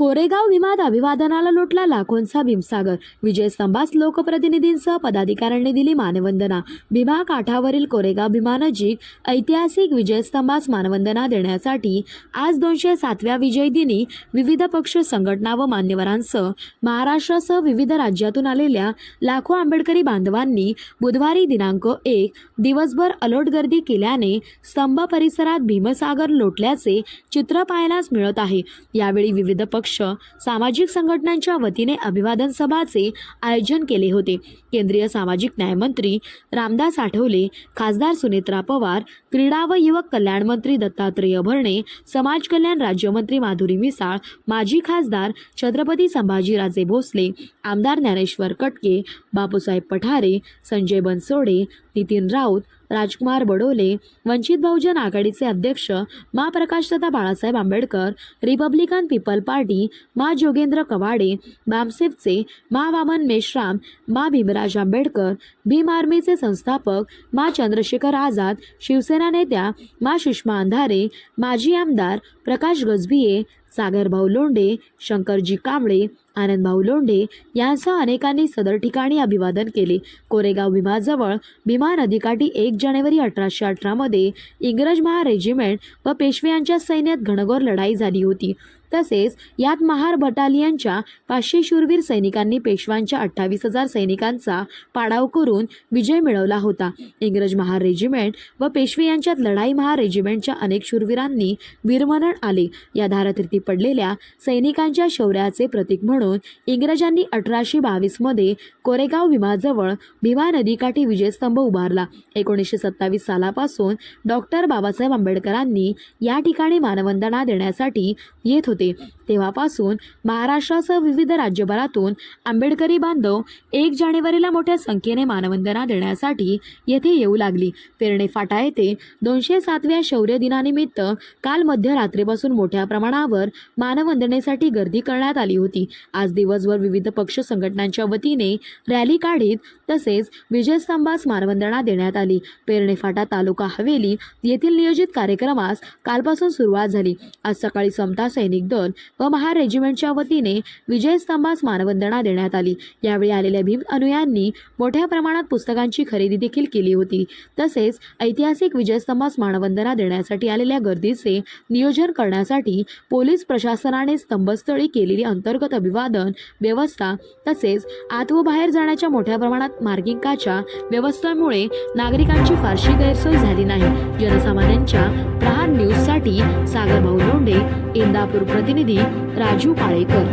कोरेगाव विमात अभिवादनाला लोटला लाखोंचा भीमसागर. विजय स्तंभास लोकप्रतिनिधींसह पदाधिकाऱ्यांनी दिली मानवंदना. भीमा काठावरील कोरेगाव भीमानजीक ऐतिहासिक विजयस्तंभास मानवंदना देण्यासाठी आज दोनशे सातव्या विजय दिनी विविध पक्ष संघटना व मान्यवरांसह महाराष्ट्रासह विविध राज्यातून आलेल्या लाखो आंबेडकरी बांधवांनी बुधवारी दिनांक एक दिवसभर अलोट गर्दी केल्याने स्तंभ परिसरात भीमसागर लोटल्याचे चित्र पाहायलाच मिळत आहे. यावेळी विविध पक्ष सामाजिक संघटनांच्या वतीने अभिवादन सभाचे आयोजन केले होते. केंद्रीय सामाजिक न्यायमंत्री रामदास आठवले खासदार सुनेत्रा पवार क्रीडा व युवक कल्याण मंत्री दत्तात्रेय भरणे समाज कल्याण राज्यमंत्री माधुरी मिसाळ माजी खासदार छत्रपती संभाजीराजे भोसले आमदार ज्ञानेश्वर कटके बापूसाहेब पठारे संजय बनसोडे नितीन राऊत राजकुमार बडोले वंचित बहुजन आघाडीचे अध्यक्ष मा प्रकाशदादा Balasaheb Ambedkar Republican People Party मा जोगेंद्र कवाडे बामसेफचे मा वामन मेश्राम मा भीमराज आंबेडकर भीम आर्मीचे संस्थापक मा चंद्रशेखर आझाद शिवसेना नेत्या मा सुषमा अंधारे माजी आमदार प्रकाश गजभिये सागरभाऊ लोंढे शंकरजी कांबळे आनंदभाऊ लोंढे यांसह अनेकांनी सदर ठिकाणी अभिवादन केले. कोरेगाव भीमाजवळ भीमा नदीकाठी एक जानेवारी अठराशे अठरामध्ये इंग्रज महा रेजिमेंट व पेशवे यांच्या सैन्यात घनघोर लढाई झाली होती. तसेच यात महार बटालियनच्या पाचशे शूरवीर सैनिकांनी पेशव्यांच्या अठ्ठावीस हजार सैनिकांचा पाडाव करून विजय मिळवला होता. इंग्रज महार रेजिमेंट व पेशवे यांच्यात लढाई महार रेजिमेंटच्या अनेक शूरवीरांनी वीरमरण आले. या धारातीर्थी पडलेल्या सैनिकांच्या शौर्याचे प्रतीक म्हणून इंग्रजांनी अठराशे बावीसमध्ये कोरेगाव विमाजवळ भीमा नदीकाठी विजयस्तंभ उभारला. एकोणीसशे सत्तावीस सालापासून डॉक्टर बाबासाहेब आंबेडकरांनी या ठिकाणी मानवंदना देण्यासाठी येत होते. the तेव्हापासून महाराष्ट्रासह विविध राज्यभरातून आंबेडकरी बांधव एक जानेवारीला मोठ्या संख्येने मानवंदना देण्यासाठी येथे येऊ लागली. पेरणे फाटा येथे दोनशे सातव्या शौर्य दिनानिमित्त काल मध्यरात्रीपासून मोठ्या प्रमाणावर मानवंदनेसाठी गर्दी करण्यात आली होती. आज दिवसभर विविध पक्ष संघटनांच्या वतीने रॅली काढीत तसेच विजयस्तंभास मानवंदना देण्यात आली. पेरणे फाटा तालुका हवेली येथील नियोजित कार्यक्रमास कालपासून सुरुवात झाली. आज सकाळी समता सैनिक दल व महार रेजिमेंटच्या वतीने विजयस्तंभास मानवंदना देण्यात आली. यावेळी आलेल्या भीम अनुयांनी मोठ्या प्रमाणात पुस्तकांची खरेदी देखील केली होती. तसेच ऐतिहासिक विजयस्तंभास मानवंदना देण्यासाठी आलेल्या गर्दीचे नियोजन करण्यासाठी पोलीस प्रशासनाने स्तंभस्थळी केलेली अंतर्गत अभिवादन व्यवस्था तसेच आत व बाहेर जाण्याच्या मोठ्या प्रमाणात मार्गिकाच्या व्यवस्थेमुळे नागरिकांची फारशी गैरसोय झाली नाही. जनसामान्यांच्या प्रहार न्यूजसाठी सागरभाऊ लोंढे इंदापूर प्रतिनिधी राजू काळेकर